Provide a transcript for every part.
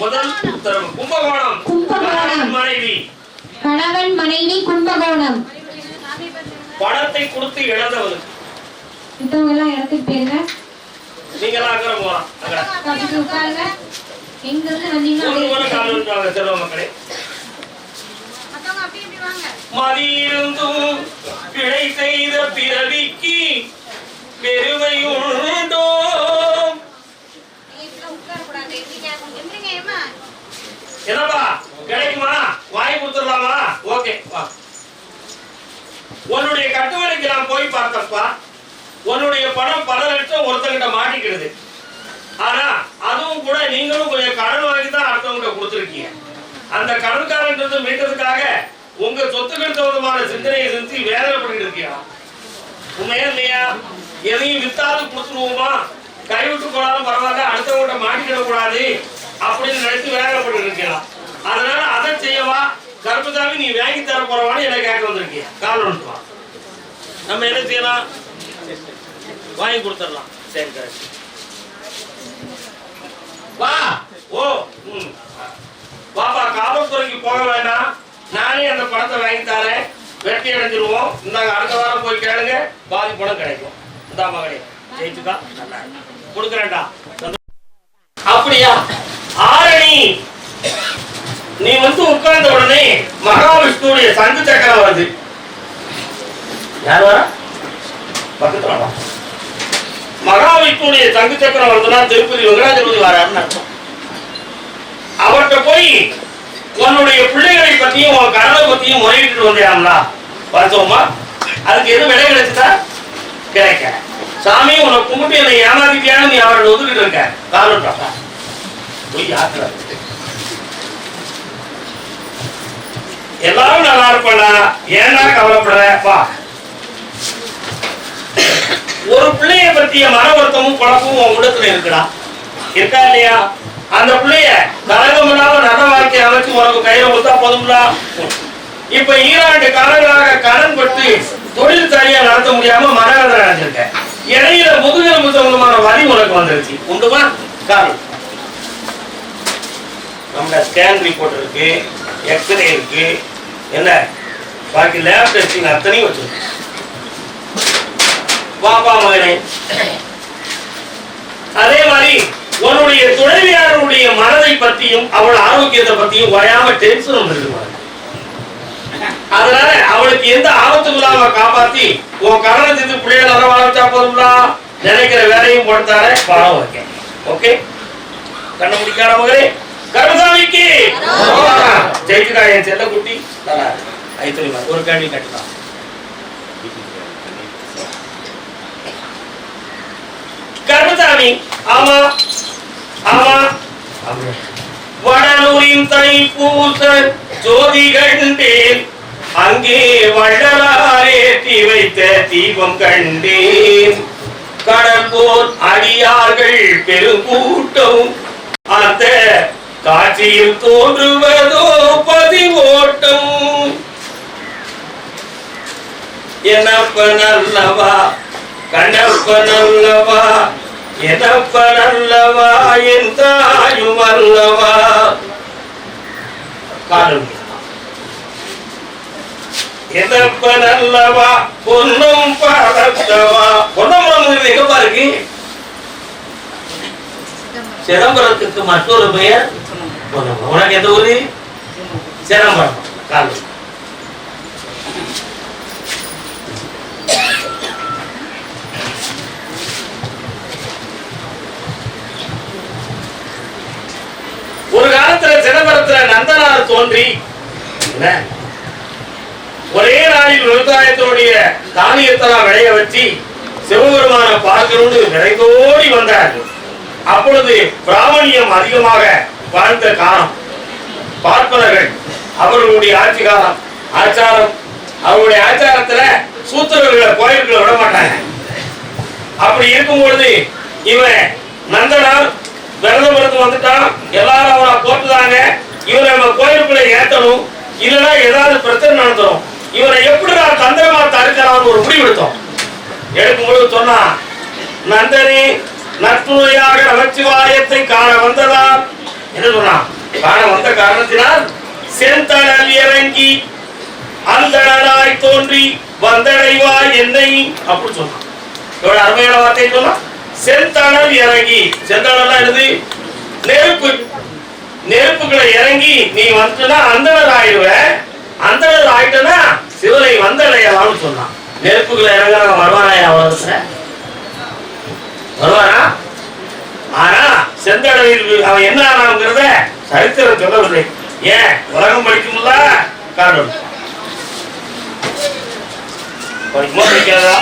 முதல் உத்தரவு கும்பகோணம். கும்பகோணம். மனைவி. கணவன் மனைவி கும்பகோணம். பணத்தை கொடுத்து இழந்தவனுக்கு மத்தவங்க எல்லாம் இடத்துக்கு போயிருங்க நீங்களாம் அக்கறை போகலாம் அக்கறை உட்காருங்க. எங்க இருந்து வந்தீங்கன்னா செல்வ மக்களே. மதியிருந்தும் பிழை செய்த பிறவிக்கு பெருமை உண்டோ? என்னப்பா கிடைக்குமா? வாங்கி கொடுத்துடலாமா? ஓகே வா. உன்னுடைய கட்டுமனைக்கு நான் போய் பார்த்தப்பா உன்னுடைய பணம் பல லட்சம் ஒருத்தங்கிட்ட மாட்டிக்கிடுது. ஆனா அதுவும் கூட நீங்களும் கொஞ்சம் கடன் வாங்கி தான் அடுத்தவங்க கொடுத்துருக்கீங்க. அந்த கடன்காரன்றது மீட்டதுக்காக உங்க சொத்துக்கள் தகுந்தமான சிந்தனையை செஞ்சு வேதனைப்பட்டு இருக்கீங்க உண்மையா இல்லையா? எதையும் வித்தாது கொடுத்துருவோமா? கைவிட்டு போனாலும் பரவாயில்ல அடுத்தவங்கிட்ட மாட்டிக்கிட கூடாது. அப்படின்னு நினைச்சு வேதனைப்பட்டு இருக்கலாம் அதனால அதை செய்யவா? கர்ப்பதாவி நீ வாங்கி தர போறவான்னு என்ன கேட்க வந்திருக்கீங்க காரணம் வா நம்ம என்ன செய்யலாம்? வாங்கி கொடுத்துடலாம். சரி கரெக்ட் வா. ஓ ம். பாப்பா காவல்துறைக்கு போக வேண்டாம். நானே அந்த பணத்தை வாங்கி தரேன். வெட்டி அடைஞ்சிருவோம். இந்தாங்க அடுத்த வாரம் போய் கேளுங்க. பாதி பணம் கிடைக்கும். இந்த மகளே ஜெயிச்சுக்கா. நல்லா கொடுக்குறேன்டா. அப்படியா? ஆரணி நீ வந்து உட்கார்ந்த உடனே மகாவிஷ்ணுடைய சங்கு சக்கரம் வருது. யார் வரா? பக்கத்துல வா. மகாவிஷ்ணுடைய சங்கு சக்கரம் வருதுன்னா திருப்பதி வெங்கடாஜபதி வராருன்னு அர்த்தம். அவர்கிட்ட போய் உன்னுடைய பிள்ளைகளை பத்தியும் உன் கனவை பத்தியும் முறையிட்டு வந்தியாங்களா பார்த்தோமா அதுக்கு எதுவும் விலை கிடைச்சதா? கிடைக்க சாமி உன்னை கும்பிட்டு என்னை ஏமாத்திட்டியான்னு நீ அவர்கள் ஒதுக்கிட்டு இருக்க. காரணம் பார்த்தா போய் யாத்திரை எல்லாரும் நல்லா இருப்பாடா ஏன்னா கவலைப்பட வா. ஒரு பிள்ளைய பற்றிய மன வருத்தமும் குழப்பமும் உன் உள்ளத்துல இருக்குடா. இருக்கா இல்லையா? அந்த பிள்ளைய கலகம் இல்லாம நல்ல வாழ்க்கை அமைச்சு உனக்கு கையில கொடுத்தா போதும்ல இப்ப ஈராண்டு காலங்களாக கடன் பட்டு தொழில் சரியா நடத்த முடியாம மனவேதனை அடைஞ்சிருக்க. இடையில முதுகெலும்பு சம்பந்தமான வரி உனக்கு வந்துருச்சு. உண்டுமா காரணம் நம்ம ஸ்கேன் ரிப்போர்ட் இருக்கு எக்ஸ்ரே இருக்கு என்ன? பாக்கி லேப் டெஸ்டிங் அத்தனையும் வச்சிருக்கு பாப்பா மகனே. அதே மாதிரி உன்னுடைய துணைவியாருடைய மனதை பத்தியும் அவள் ஆரோக்கியத்தை பத்தியும் வயாம டென்ஷன் ஒன்று அதனால அவளுக்கு எந்த ஆபத்தும் இல்லாம காப்பாத்தி உன் கடனை தீர்த்து பிள்ளைகளை நல்லா வாழ வச்சா நினைக்கிற வேலையும் கொடுத்தாரே பணம் வைக்க ஓகே கண்ண முடிக்காத மகளே கருமசாமிக்கு ஜெயிச்சுக்கா என் செல்ல குட்டி நல்லா இருக்கு. ஐத்தொழி மாதிரி ஒரு கேள்வி கட்டிக்கலாம். கருமசாமி ஆமா ஆமா. வடலூரின் தைப்பூச ஜோதி கண்டேன் அங்கே வள்ளலாரேற்றி வைத்த தீபம் கண்டேன். கடல் போர் அடியார்கள் பெருங்கூட்டம் அந்த காட்சியில் தோன்றுவதோ பதிவோட்டம். எனப்ப நல்லவா? கண்ணப்ப நல்லவா? எனப்ப நல்லவா? என் தாயும் அல்லவா? எதப்ப நல்லவா? பொன்னும் பரத்தவா பொன்னம்பலம் எங்க இருக்கு சிதம்பரத்துக்கு மற்றொரு பெயர் உனக்கு எந்த ஊரு? சிதம்பரம். காலம் ஒரு காலத்துல சிதம்பரத்துல நந்தனார் தோன்றி என்ன? ஒரே நாளில் விவசாயத்தோடைய தானியத்தெல்லாம் விளைய வச்சு சிவபெருமான பார்க்கணும்னு விரைந்தோடி வந்தார்கள். அப்பொழுது பிராமணியம் அதிகமாக வாழ்ந்த காலம். பார்ப்பனர்கள் அவர்களுடைய ஆட்சி காலம் ஆச்சாரம் அவருடைய ஆச்சாரத்துல சூத்திரர்களை கோயில்களை விட மாட்டாங்க. அப்படி இருக்கும் பொழுது இவன் நந்தனார் விரதம் இருந்து வந்துட்டான். எல்லாரும் அவனை போட்டுதாங்க இவரை நம்ம கோயிலுக்குள்ள ஏத்தணும் இல்லைன்னா ஏதாவது பிரச்சனை நடந்துடும் இவரை எப்படி நான் தந்திரமா தடுக்கலாம்னு ஒரு முடிவு எடுத்தோம் எடுக்கும் பொழுது நந்தனி நற்புழையாக நமச்சிவாயத்தை காண வந்ததா என்ன சொல்றான்? காண வந்த காரணத்தினால் செந்தடல் இறங்கி அந்தடலாய் தோன்றி வந்தடைவாய் என்னை? அப்படி சொன்னான் எவ்வளவு அருமையான வார்த்தை சொன்னான். செந்தடல் இறங்கி செந்தடலாம் என்னது? நெருப்பு. நெருப்புகளை இறங்கி நீ வந்துனா அந்தனர் ஆயிடுவ அந்தனர் ஆயிட்டனா சிவனை வந்தடையலாம்னு சொன்னான். நெருப்புகளை இறங்க வருவானா உலகத்துல வருவானா ஆனா செந்தடவில் அவன் என்ன ஆனாங்கிறத சரித்திரம் சொல்லவில்லை. ஏன்? உலகம் படிக்கும்ல? காரணம். படிக்குமா படிக்காதா?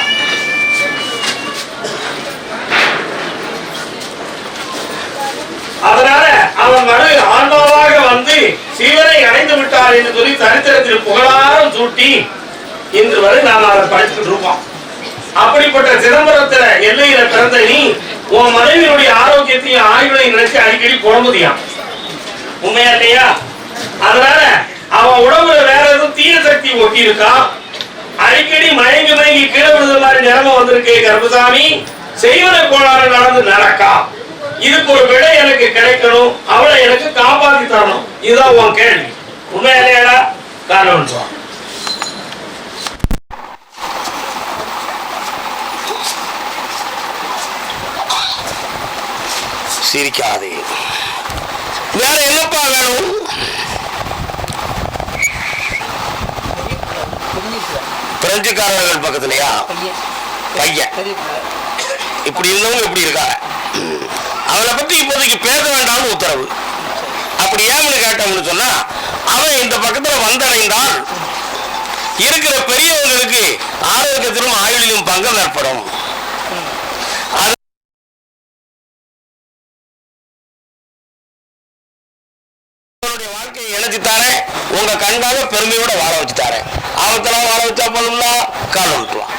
அதனால அவன் மறு ஆன்மாவாக வந்து சிவனை அடைந்து விட்டார் என்று சொல்லி சரித்திரத்தில் புகழாரம் சூட்டி இன்று வரை நாம் அதை படிச்சுக்கிட்டு இருக்கோம். அப்படிப்பட்ட சிதம்பரத்துல எல்லையில பிறந்த நீ உன் மனைவியினுடைய ஆரோக்கியத்தையும் ஆயுளையும் நினைச்சு அடிக்கடி புலம்புதியாம் உண்மையா இல்லையா? அதனால அவன் உடம்புல வேற எதுவும் தீய சக்தி ஒட்டி இருக்கா அடிக்கடி மயங்கி மயங்கி கீழே விழுந்த மாதிரி நிலைமை வந்திருக்கு கர்ப்பசாமி செய்வன கோளாறு நடந்து நடக்கா? இதுக்கு ஒரு விடை எனக்கு கிடைக்கணும் அவளை எனக்கு காப்பாத்தி தரணும். இதுதான் உன் கேள்வி. உண்மையா இல்லையாடா? காரணம் சிரிக்காதே. வேற என்னப்பா வேணும்? பிரெஞ்சுக்காரர்கள் பக்கத்துலயா? பையன். இப்படி இருந்தவங்க இப்படி இருக்கா அவனை பத்தி இப்போதைக்கு பேச வேண்டாம்னு உத்தரவு. அப்படி ஏன்னு கேட்டோம்னு சொன்னா அவன் இந்த பக்கத்துல வந்தடைந்தால் இருக்கிற பெரியவங்களுக்கு ஆரோக்கியத்திலும் ஆயுளிலும் பங்கம் ஏற்படும் அது உங்களுடைய வாழ்க்கையை இணைச்சுத்தாரே உங்க குழந்தையோட வாழ வச்சுட்டாரே. ஆபத்தெல்லாம் வாழ வச்சா போதும்னா கால் விட்டுலாம்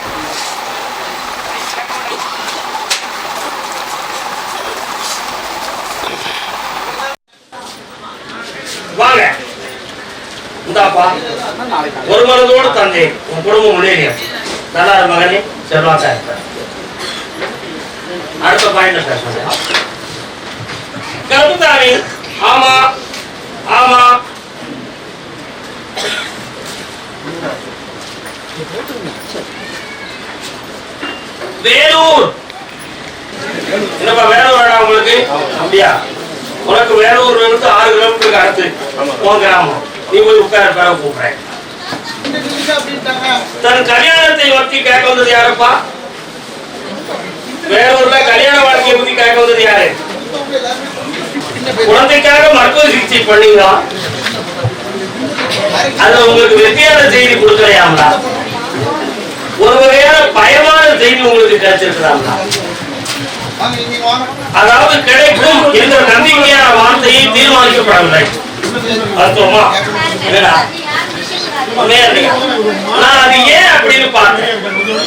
வாங்க. இந்தாப்பா. ஒரு மனதோடு தந்தை உன் குடும்பம் முன்னேறியும் நல்லா மகனே செல்வாக்கா இருக்க அடுத்த பாயிண்ட் பேசுறேன் தானே ஆமா ஆமா. வேலூர். என்னப்பா வேலூர் வேணா உங்களுக்கு? அப்படியா? உனக்கு வேலூர் இருந்து ஆறு கிலோமீட்டருக்கு அடுத்து. உன் கிராமம். நீ போய் உட்கார பேர கூப்பிடுறேன். தன் கல்யாணத்தை பற்றி கேட்க வந்தது யாரப்பா? வேலூர்ல கல்யாண வாழ்க்கையை பத்தி கேட்க வந்தது யாரு? குழந்தைக்காக மருத்துவ சிகிச்சை பண்ணீங்களா? அது உங்களுக்கு வெற்றியான செய்தி கொடுக்கலையாங்களா ஒரு வகையான பயமான செய்தி உங்களுக்கு கிடைச்சிருக்கிறாங்களா அதாவது கிடைக்கும் என்ற நம்பிக்கையான வார்த்தையை தீர்மானிக்கப்படவில்லை. அர்த்தமா நான் அது ஏன் அப்படின்னு பார்த்தேன்?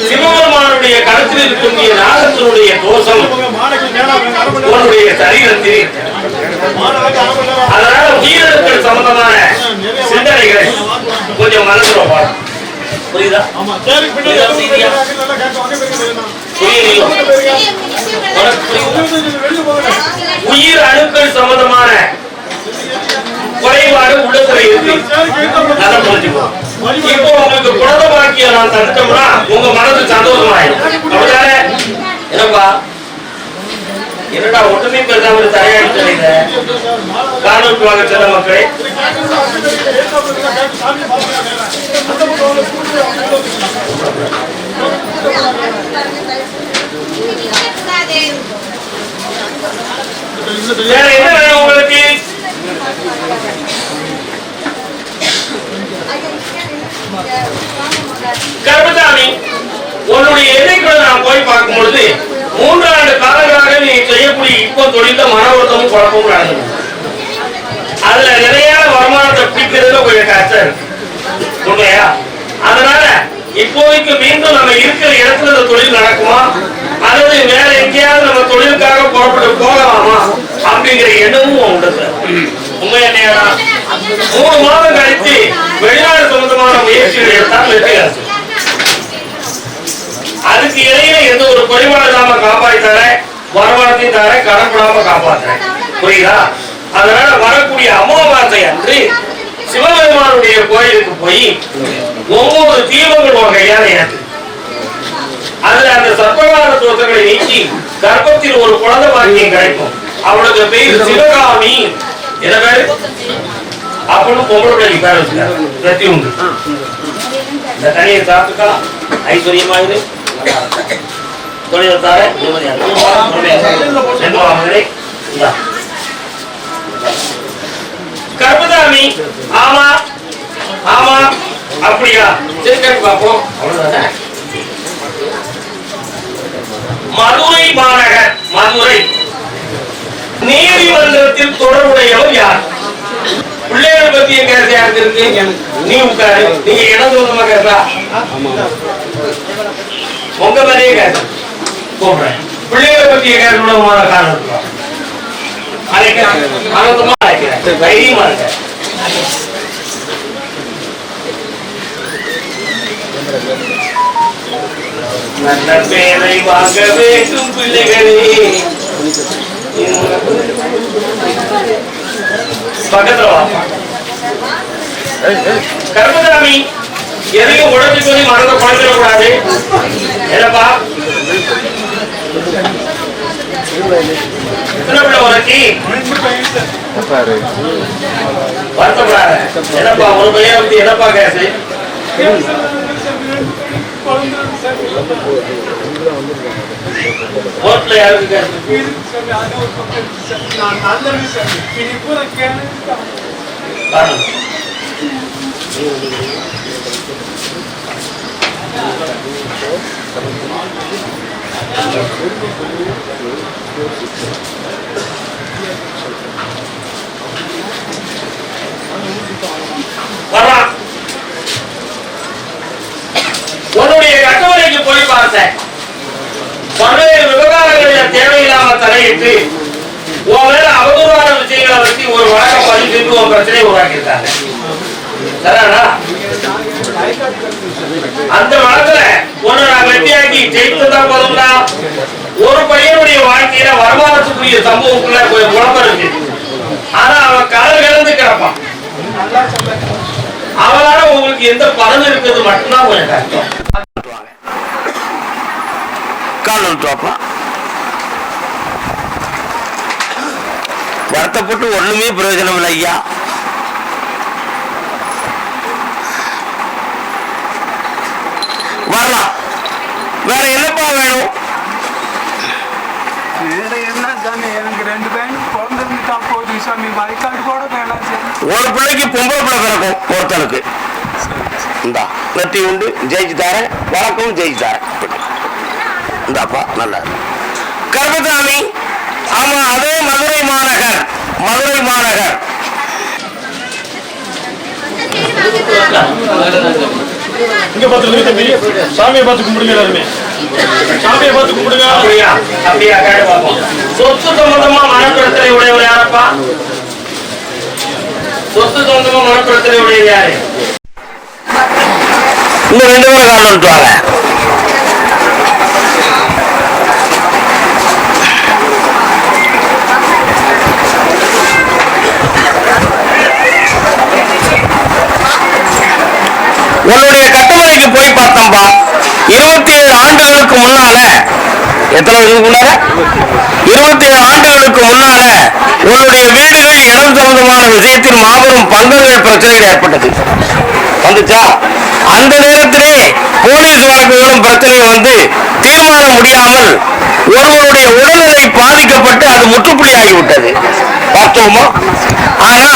சிவபெருமானுடைய கருத்தில் இருக்கக்கூடிய நாகத்தினுடைய தோஷம் உன்னுடைய சரீரத்தில். அதனால உயிரிழப்புகள் சம்பந்தமான சிந்தனைகளை கொஞ்சம் மனசுல பாடம் புரியுதா? உயிர் அணுக்கள் சம்பந்தமான குறைபாடு உள்ளத்துல இருக்கு. நல்லா புரிஞ்சுக்கோ இப்போ உங்களுக்கு குழந்தை பாக்கியம் நான் தடுத்தோம்னா உங்க மனது சந்தோஷமாயிடும் அப்படிதானே என்னப்பா? என்னடா ஒண்ணுமே பெருசாம தரையாடி சொல்லிங்க காணொலி வாங்க செல்ல மக்களே. வேற என்ன வேணும் உங்களுக்கு? கர்மசாமி உன்னுடைய எல்லைக்குள்ள நான் போய் பார்க்கும் பொழுது மூன்றாண்டு காலங்களாக நீ செய்யக்கூடிய இப்போ தொழில மன ஒருத்தமும் குழப்பமும் நடந்தது அதுல நிலையான வருமானத்தை பிடிக்கிறதுல கொஞ்சம் கஷ்டம் இருக்கு. உண்மையா? அதனால இப்போதைக்கு மீண்டும் நம்ம இருக்கிற இடத்துல இந்த தொழில் நடக்குமா? அல்லது வேற எங்கேயாவது நம்ம தொழிலுக்காக புறப்பட்டு போகலாமா? அப்படிங்கிற எண்ணமும் உண்டு உண்மையா இல்லையாடா மூணு மாதம் கழித்து வெளிநாடு சம்பந்தமான முயற்சிகள் எடுத்தால் வெற்றி கிடைச்சு அதுக்கு இடையில எந்த ஒரு குறைபாடு இல்லாம காப்பாற்றி தரேன் வருமானத்தையும் தவிர கடன்படாம காப்பாற்றுறேன் புரியுதா? அதனால வரக்கூடிய அமாவாசை அன்று சிவபெருமானுடைய கோயிலுக்கு போய் ஒவ்வொரு தீபங்கள் உன் கையால ஏற்று அதுல அந்த சர்ப்பகார தோஷங்களை நீக்கி கர்ப்பத்தில் ஒரு குழந்தை பாக்கியம் கிடைக்கும். அவளுக்கு பேர் சிவகாமி. என்ன பேரு? அப்படின்னு பொம்பளை பிள்ளைக்கு பேர் வச்சுக்காரு பிரதி உண்டு இந்த தனியை சாப்பிட்டுக்கலாம். ஐஸ்வர்யமாயிரு தொழில் தார நிம்மதியா இருக்கு. ரெண்டு வா மகளே. இந்தா. கர்மதாமி ஆமா ஆமா அப்படியா? சரி கேட்டு பார்ப்போம். மதுரை மாநகர் மதுரை. நீதிமன்றத்தில் தொடர்புடையவர் யார்? பிள்ளைகள் பத்திய கேஸ் யாருக்கு இருக்கு? நீ உட்காரு. நீங்க இடம் சொந்தமா கேட்டா? உங்க மேலேயே கேஸ் கூப்பிடுறேன் பிள்ளைகளை பத்திய கேஸ் உணவுமான காரணம் இருக்கா அழைக்கிறேன். ஆனந்தமா அழைக்கிறேன். தைரியமா இருக்க நல்ல பேரை வாங்க வேண்டும் பிள்ளைகளே. பக்கத்துல வாப்பா. எதையும் உடம்பு சொல்லி மனதை குழந்தைட என்னப்பா? வருத்தப்படாத என்னப்பா ஒரு பையன் என்னப்பா கேசு கோர்ட்ல யாருக்கு கேசு காரணம் வர்றான் உன்னுடைய கட்டளைக்கு போய் பார்த்தேன். பல்வேறு விவகாரங்களில் தேவையில்லாமல் தலையிட்டு உன் மேல அவதூறான விஷயங்களை பற்றி ஒரு வழக்கம் பதிவு செஞ்சு உன் பிரச்சனையை உருவாக்கியிருக்காங்க. சரியாடா அந்த வழக்குல உன்னை நான் வெட்டியாக்கி ஜெயித்து வந்தா ஒரு பையனுடைய வாழ்க்கையில வருமானத்துக்குரிய சம்பவத்துல கொஞ்சம் குழப்பம் இருக்கு. ஆனா அவன் கலர் கலந்து கிடப்பான். அவனால உங்களுக்கு எந்த பலன் இருக்கிறது மட்டும்தான் கொஞ்சம் கஷ்டம். கால் தோப்பா வருத்தப்பட்டு ஒண்ணுமே பிரயோஜனம் இல்லை ஐயா. வரலாம். வேற என்னப்பா வேணும்? வேற என்ன தானே எனக்கு ரெண்டு பையன் பிறந்திருந்துட்டா போதும் சாமி. வயக்காடு கூட வேணாம் சார் ஒரு பிள்ளைக்கு பொம்பளை பிள்ளை பிறக்கும் ஒருத்தனுக்கு இந்தா வெற்றி உண்டு ஜெயிச்சு தரேன். வழக்கம் ஜெயிச்சு தரேன். இந்தாப்பா நல்லா கர்மசாமி ஆமா அதே மதுரை மாநகர். மதுரை மாநகர். இங்க பாத்துருங்க தம்பி சாமியை பார்த்து கும்பிடுங்க எல்லாருமே. சாமியை பார்த்து கும்பிடுங்க. அப்படியா? அப்படியா? கேட்டு பார்ப்போம். சொத்து சம்பந்தமா மனப்பிரச்சனை உடையவர் யாரப்பா? சொத்து சம்பந்தமா மனப்பிரச்சனை உடையவர் யாரு? இன்னும் ரெண்டு பேரும் கால் வந்துட்டு வாங்க உன்னுடைய கட்டளைக்கு போய் பார்த்தோம்பா இருபத்தி ஏழு ஆண்டுகளுக்கு முன்னால எத்தனை வருஷத்துக்கு முன்னால இருபத்தி ஏழு ஆண்டுகளுக்கு முன்னால உன்னுடைய வீடுகள் இடம் சம்பந்தமான விஷயத்தில் மாபெரும் பங்கங்கள் பிரச்சனைகள் ஏற்பட்டது. வந்துச்சா? அந்த நேரத்திலே போலீஸ் வழக்குகளும் பிரச்சனையும் வந்து தீர்மானம் முடியாமல் ஒருவருடைய உடல்நிலை பாதிக்கப்பட்டு அது முற்றுப்புள்ளியாகிவிட்டது. பார்த்தோமா? ஆனா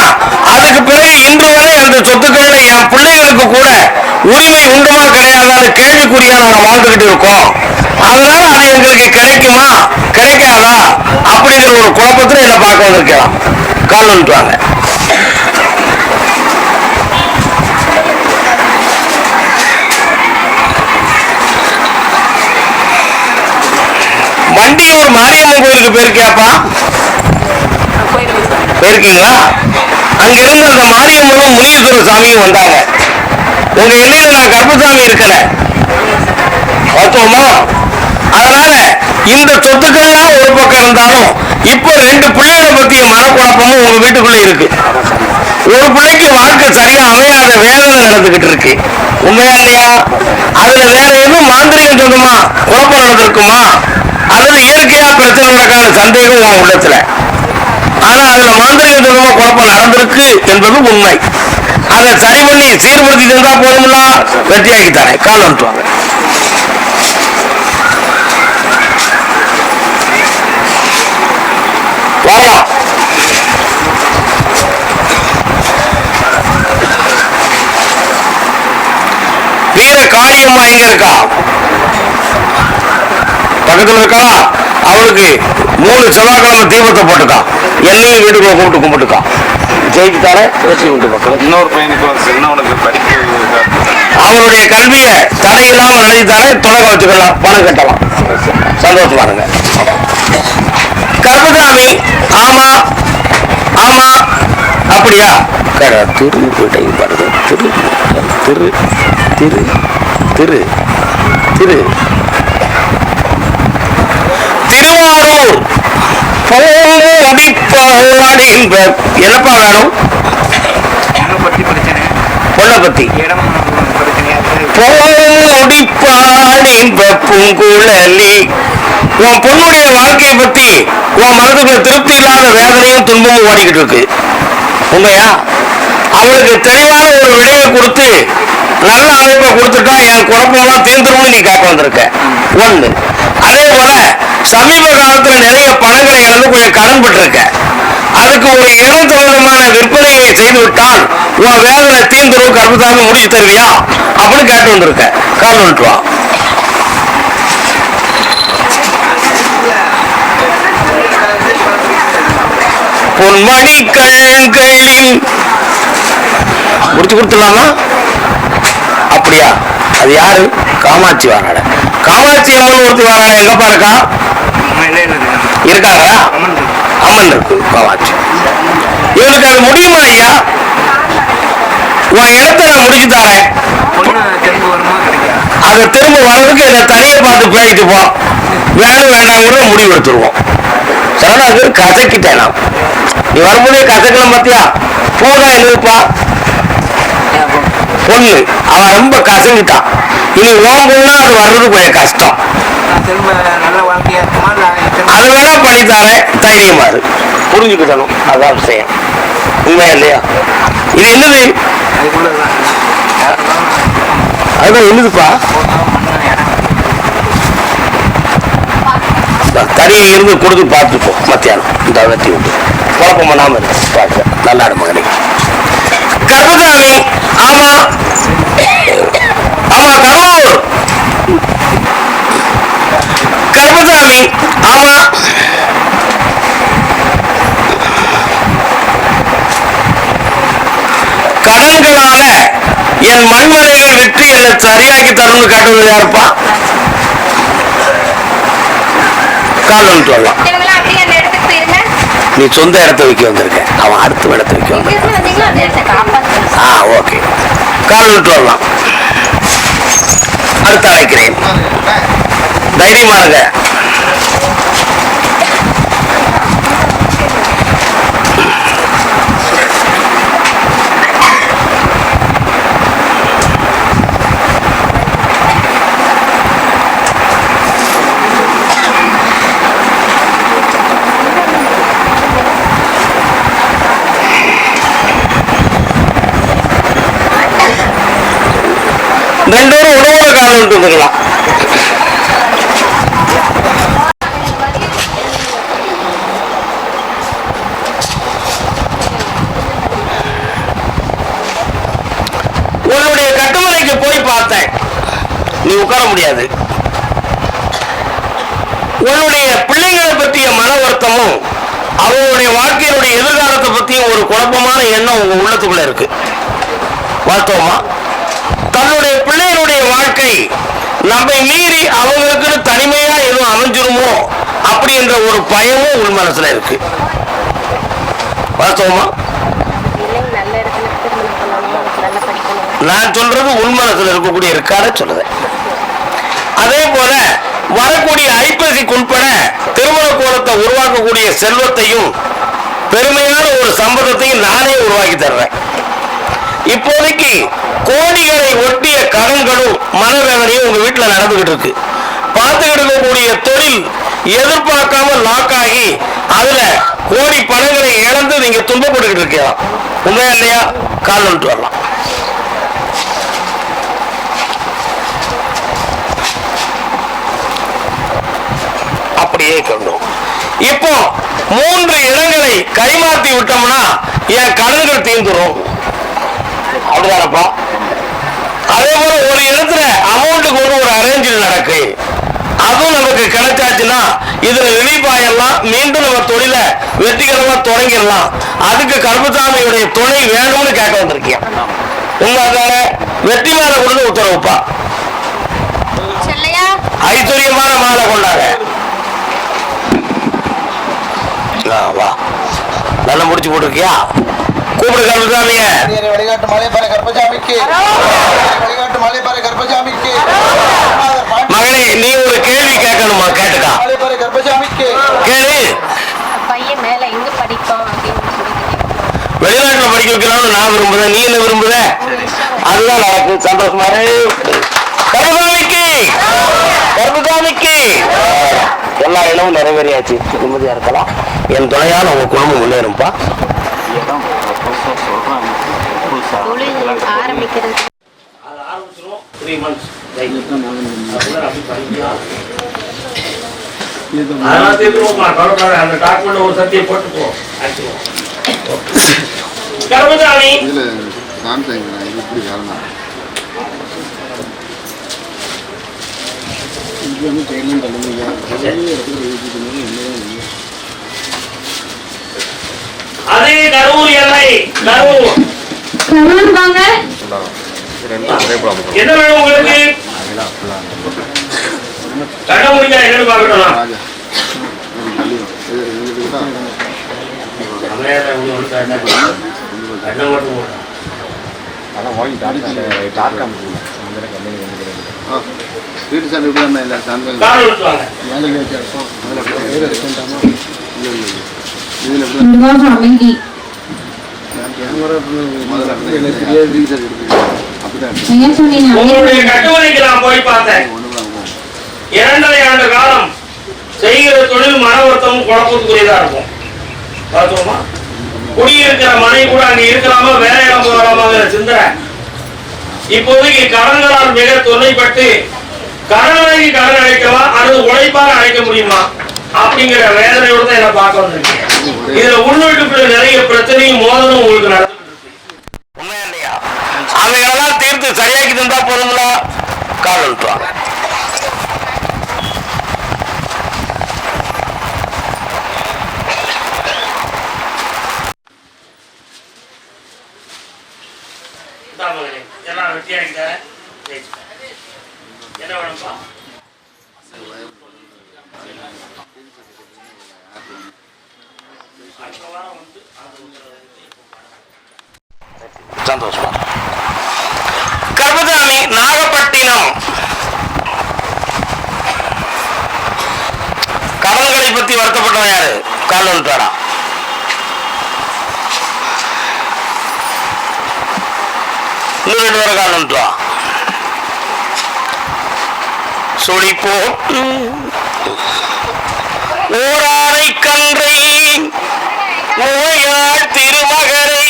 அதுக்கு பிறகு இன்று வரை அந்த சொத்துக்களை என் பிள்ளைகளுக்கு கூட உரிமை உண்டுமா கிடையாதான்னு கேள்விக்குறியா நாங்க வாழ்ந்துகிட்டு இருக்கோம். அதனால அது எங்களுக்கு கிடைக்குமா? கிடைக்காதா? அப்படிங்கிற ஒரு குழப்பத்தில் என்ன பார்க்க வந்திருக்கலாம். கால் வந்துட்டு ஒரு வண்டியூர் மாரியம்மன் கோயிலுக்கு போயிருக்கியாப்பா? போயிருக்கீங்களா? அங்கிருந்து அந்த மாரியம்மனும் முனீஸ்வர சாமியும் வந்தாங்க. உங்க எல்லையில நான் கர்ப்பசாமி இருக்கல பார்த்தோமா அதனால இந்த சொத்துக்கள்லாம் ஒரு பக்கம் இருந்தாலும் இப்போ ரெண்டு பிள்ளைகளை பத்திய மனக்குழப்பமும் உங்க வீட்டுக்குள்ள இருக்கு. ஒரு பிள்ளைக்கு வாழ்க்கை சரியா அமையாத வேதனை நடந்துகிட்டு இருக்கு. உண்மையா இல்லையா? அதுல வேற எதுவும் மாந்திரியம் சொந்தமா குழப்பம் நடந்திருக்குமா? அதுல இயற்கையா பிரச்சனை நடக்காத சந்தேகம் உன் உள்ளத்துல. ஆனா அதுல மாந்திரியம் சொந்தமா குழப்பம் நடந்திருக்கு என்பது உண்மை. அதை சரி பண்ணி சீர்படுத்தி தந்தா போதும்லாம் வெற்றியாக்கி தானே கால் வந்துட்டு காளியம்மா எங்க இருக்கா பக்கத்துல இருக்கா? அவளுக்கு மூணு செவ்வாய்க்கிழமை தீபத்தை போட்டுக்கா. என்னையும் வீட்டுக்குள்ள கூப்பிட்டு கும்பிட்டுக்கா. ஜெயிச்சு தர பேசி விட்டு பக்கம் இன்னொரு பையனுக்கு சின்னவனுக்கு படிப்பு அவனுடைய கல்வியை தடையில்லாம நடத்தி தர தொடங்க வச்சுக்கலாம் பணம் கட்டலாம். சந்தோஷமா இருங்க. கருப்பசாமி ஆமா ஆமா அப்படியா? கர திரு வீட்டை பாருங்க. திரு திரு திரு. திரு திரு. திருவாரூர் போடிப்பாடி என்னப்பா வேணும் என்ன பத்தி பிரச்சனை. பொண்ணை பத்தி இடம் பிரச்சனையா? போடிப்பாடி பூங்குழலி. உன் பொண்ணுடைய வாழ்க்கையை பத்தி உன் மனதுக்குள்ள திருப்தி இல்லாத வேதனையும் துன்பமும் ஓடிக்கிட்டு இருக்கு. உண்மையா? அவளுக்கு தெளிவான ஒரு விடையை கொடுத்து நல்ல அமைப்பை கொடுத்துட்டா என் குழப்பம்லாம் தீர்ந்துரும்னு நீ கேட்க வந்திருக்க. ஒண்ணு அதே போல சமீப காலத்துல நிறைய பணங்களை இழந்து கொஞ்சம் கடன் பட்டிருக்க அதுக்கு ஒரு இடம் விதமான விற்பனையை செய்து விட்டால் உன் வேதனை தீர்ந்துரும் கர்ப்பசாமி முடிச்சு தருவியா? அப்படின்னு கேட்டு வந்திருக்க. கால் விட்டுவா பொன்மணி கண்களில் முடிச்சு கொடுத்துடலாமா? அப்படியா? அது யாரு? காமாட்சி வாராட. காமாட்சி அம்மன் ஒருத்தி வாராட. எங்கப்பா இருக்கா? இருக்காங்களா அம்மன் இருக்கு. காமாட்சி. இவனுக்கு அது முடியுமா ஐயா? உன் இடத்த நான் முடிச்சு தரேன். திரும்ப அதை திரும்ப வர்றதுக்கு என்ன தனியை பார்த்து பேசிட்டு போ. வேணும் வேண்டாங்கிறத முடிவு எடுத்துருவோம் சரணாக்கு கசக்கிட்டேன் நான். நீ வரும்போதே கசக்கலாம் பார்த்தியா போதா எங்கப்பா பொண்ணு. அவன் ரொம்ப கசங்கிட்டான் இனி ஓம் பொண்ணா அது வர்றது கொஞ்சம் கஷ்டம். அது வேணா பண்ணி தரேன். தைரியமா இரு. புரிஞ்சுக்கிட்டணும். அதான் விஷயம். உண்மையா இல்லையா? இது என்னது? அதுதான் என்னதுப்பா? தனியை இருந்து கொடுத்து பார்த்துப்போம் மத்தியானம். இந்த வெட்டி விட்டு. குழப்பம் பண்ணாமல் இருக்கு பார்க்க நல்லா மகனே. கர்மசாமி ஆமா. ஆமா கரூர் கருமசாமி ஆமா. கடன்களால என் மண்மனைகள் விட்டு என்னை சரியாக்கி தரணும்னு காட்டுவது யாருப்பா? கால் சொல்லலாம் வரலாம் இவங்களாம் அப்படியே அந்த இடத்துக்கு போயிருங்க நீ சொந்த இடத்த வைக்க வந்திருக்க. அவன் அடுத்த இடத்த வைக்க வந்திருக்க. வந்தீங்களா அந்த இடத்தை காப்பாற்று ஆ ஓகே. கால் விட்டு வரலாம். அடுத்து அழைக்கிறேன். தைரியமா இருங்க ரெண்டு பேரும் உணவோட வந்துக்கலாம் உன்னுடைய கட்டுமலைக்கு போய் பார்த்தேன். நீ உட்கார முடியாது. உன்னுடைய பிள்ளைகளை பற்றிய மன வருத்தமும் அவங்களுடைய வாழ்க்கையினுடைய எதிர்காலத்தை பற்றியும் ஒரு குழப்பமான எண்ணம் உங்க உள்ளத்துக்குள்ள இருக்கு. வாஸ்தவமா தன்னுடைய வாழ்க்கை நம்மை மீறி அவங்களுக்குன்னு தனிமையா எதுவும் அமைஞ்சிருமோ அப்படி என்ற ஒரு பயமும் உள் மனசுல இருக்கு. வாஸ்தவமா? நான் சொல்றது உள் மனசுல இருக்கக்கூடிய இருக்காத சொல்றேன் அதே போல வரக்கூடிய ஐப்பசிக்கு உட்பட திருமண கோலத்தை உருவாக்கக்கூடிய செல்வத்தையும் பெருமையான ஒரு சம்பதத்தையும் நானே உருவாக்கி தர்றேன். இப்போதைக்கு கோடிகளை ஒட்டிய கடன்களும் மனவேதனையும் உங்க வீட்டுல நடந்துகிட்டு இருக்கு பார்த்துக்கிட்டு இருக்கக்கூடிய தொழில் எதிர்பார்க்காம லாக் ஆகி அதுல கோடி பணங்களை இழந்து நீங்க துன்பப்பட்டுக்கிட்டு இருக்கலாம் உண்மையா இல்லையா? கால் வந்துட்டு வரலாம். அப்படியே கொண்டோம் இப்போ மூன்று இடங்களை கைமாத்தி விட்டோம்னா என் கடன்கள் தீர்ந்துடும் அப்படிதானப்பா? அதே போல ஒரு இடத்துல அமௌண்ட் கொண்டு ஒரு அரேஞ்சில் நடக்கு. அதுவும் நமக்கு கிடைச்சாச்சுன்னா இதுல ஆயிடலாம் மீண்டும் நம்ம தொழில வெற்றிகரமா தொடங்கிடலாம். அதுக்கு கருப்பசாமியுடைய துணை வேணும்னு கேட்க வந்திருக்கேன். உங்க வெற்றி மேல கொடுத்து உத்தரவுப்பா. ஐஸ்வர்யமான மாலை கொண்டாங்க. நல்லா முடிச்சு போட்டிருக்கியா? கூப்பிடு கருப்பசாமிய வழிகாட்டு மலைப்பாறை கர்ப்பசாமிக்கு. வழிகாட்டு மலைப்பாறை கர்ப்பசாமிக்கு. மகனே நீ ஒரு கேள்வி கேட்கணுமா? கேட்டுக்கா. மலைப்பாறை கர்ப்பசாமிக்கு. கேளு. பையன் மேல எங்க படிப்பான் வெளிநாட்டுல படிக்க வைக்கலாம்னு நான் விரும்புறேன். நீ என்ன விரும்புற? அதுதான் நடக்கு சந்தோஷமா இரு. கருப்பசாமிக்கு கருப்பசாமிக்கு எல்லா இடமும் நிறைவேறியாச்சு. நிம்மதியா இருக்கலாம். என் துணையால் உங்க குடும்பம் முன்னேறும்பா தொழில் ஆரம்பிக்கிறது அது ஆரம்பிச்சிரும். த்ரீ மந்த்ஸ் அதெல்லாம் தீர்த்துருவோம்மா கவலைப்படாத அந்த டாக்குமெண்ட் ஒரு சத்தியை போட்டுப்போ அடிச்சுவோம் கருமசாமி இதுல காமிச்சாங்க இது இப்படி காரணம்? இது வந்து ட்ரெயினிங் பண்ணுவீங்க அதே கரூர் எல்லை. கரூர். என்ன வேணும் உங்களுக்கு? கண்ண முடிஞ்சா என்னன்னு பார்க்கணும் ராஜா. கல்யாணம் இது எங்களுக்கு தான் கண்ண மட்டும் போடுறேன். ஆ. வீட்டு சாமி எப்படி தான் இல்லை சாமி கால் விட்டுவாங்க இதில் எப்படி? முதல்ல வீட்டு சாமி எடுத்துக்கிட்டு அப்படிதான் உங்களுடைய கட்டுமனைக்கு நான் போய் பார்த்தேன். இரண்டரை ஆண்டு காலம் செய்கிற தொழில் மன வருத்தமும் குழப்பத்துக்குரியதா இருக்கும். பார்த்தோமா குடியிருக்கிற மனை கூட அங்க இருக்கலாமா வேற இடம் போகலாமாங்கிற சிந்தனை. இப்போதைக்கு கடன்களால் மிக தொல்லைப்பட்டு கடனாளிக்கு கடன் அடைக்கவா அல்லது உழைப்பால் அழைக்க முடியுமா அப்படிங்கிற வேதனையோடு தான் என்ன பார்க்க வந்திருக்கேன். இதுல உள்நாட்டுக்குள்ள நிறைய பிரச்சனையும் மோதலும் உங்களுக்கு நடந்து அவைகளெல்லாம் தீர்த்து சரியாக்கி தந்தா போதுங்களா கால் வெட்டியாக்கிட்டேன் என்ன வேணும்ப்பா? சந்தோஷமா? கர்மசாமி நாகப்பட்டினம். கடன்களை பத்தி வருத்தப்பட்டவன் யாரு? கால் வந்துட்டாரா இன்னும் ரெண்டு பேரும் கால் வந்துட்டா கன்றை ஓயாள் திருமகரை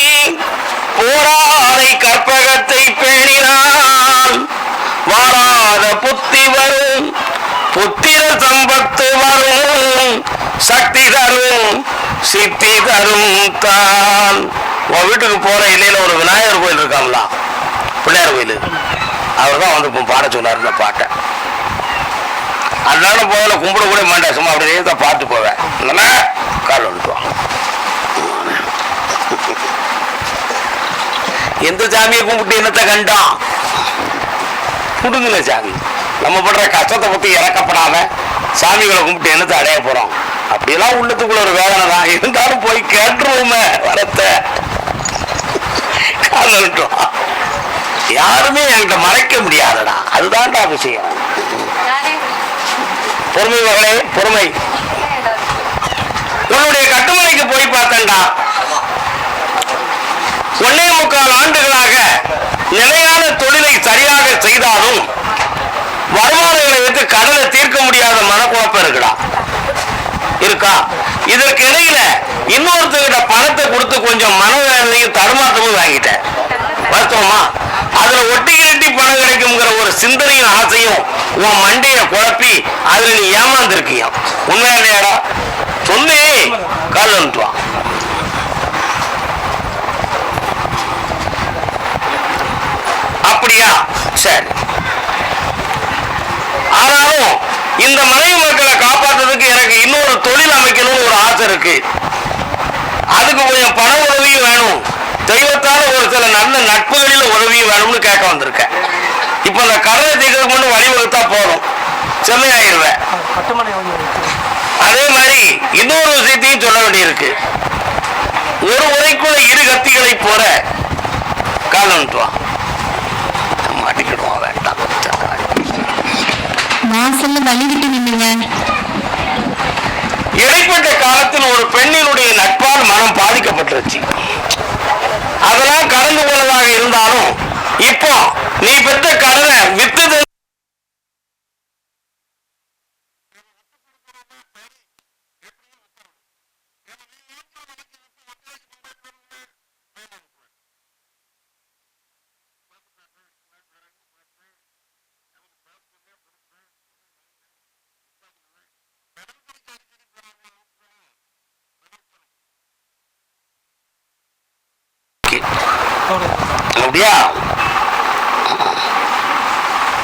போராதை கற்பகத்தை பேணினால் வாராத புத்தி வரும் புத்திர சம்பத்து வரும் சக்தி தரும் சித்தி தரும் தான். உன் வீட்டுக்கு போற இல்லையில ஒரு விநாயகர் கோயில் இருக்காங்களா பிள்ளையார் கோயில். அவர் தான் வந்து இப்போ பாட சொன்னார் இந்த பாட்டை அதனால போகல கும்பிட கூட மாட்டேன் சும்மா அப்படியே தான் பார்த்து போவேன். இல்லைன்னா கால் வந்துட்டு எந்த சாமியை கும்பிட்டு என்னத்தை கண்டான்? குடுங்கின சாமி. நம்ம படுற கஷ்டத்தை பற்றி இறக்கப்படாம சாமிகளை கும்பிட்டு என்னத்தை அடைய போறோம்? அப்படியெல்லாம் உள்ளத்துக்குள்ள ஒரு வேதனை தான். இருந்தாலும் போய் கேட்டுருவோமே வரத்தை. கால் யாருமே என்கிட்ட மறைக்க முடியாதடா. அதுதான்டா விஷயம். பொறுமை மகளே பொறுமை. உன்னுடைய கட்டுமலைக்கு போய் பார்த்தேன்டா. ஒன்னே முக்கால் ஆண்டுகளாக நிலையான தொழிலை சரியாக செய்தாலும் வருமானங்களை வைத்து கடனை தீர்க்க முடியாத மனக்குழப்பம் இருக்குடா. இருக்கா? இதற்கு இடையில இன்னொருத்தர்கிட்ட பணத்தை கொடுத்து கொஞ்சம் மனவேதனையும் தடுமாற்றமும் வாங்கிட்டேன். வாஸ்தவமா அதுல ஒட்டி கிரட்டி பணம் கிடைக்குங்கிற ஒரு சிந்தனையும் ஆசையும் உன் மண்டைய குழப்பி அதுல நீ ஏமாந்துருக்கியா? உண்மையான இடம் சொல்லி கால் அனுப்புவான். அப்படியா சரி. ஆனாலும் இந்த மனைவி மக்களை காப்பாற்றுறதுக்கு எனக்கு இன்னொரு தொழில் அமைக்கணும்னு ஒரு ஆசை இருக்கு. அதுக்கு கொஞ்சம் பண உதவியும் வேணும். தெய்வத்தால ஒரு சில நல்ல நட்புகளில் உதவியும் வேணும்னு கேட்க வந்திருக்கேன். இப்போ இந்த கடலை தீர்க்கறதுக்கு மட்டும் வழிவகுத்தா போதும். செம்மையாயிருவேன் அதே மாதிரி இன்னொரு விஷயத்தையும் சொல்ல வேண்டியிருக்கு. ஒரு உரைக்குள்ள இரு கத்திகளை போற காலம் வா மாட்டிக்கிடுவோம் வேண்டாம் வாசல்ல வழி விட்டு நின்னுங்க. இடைப்பட்ட காலத்தில் ஒரு பெண்ணினுடைய நட்பால் மனம் பாதிக்கப்பட்டுருச்சு. அதெல்லாம் கடந்து போனதாக இருந்தாலும் இப்போ நீ பெற்ற கடனை வித்தது அப்படியா?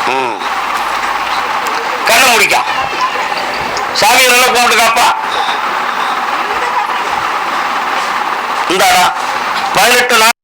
ம். கண்ணை முடிக்கா. சாமி நல்லா கும்பிட்டு காப்பா. இந்தாடா பதினெட்டு நாள்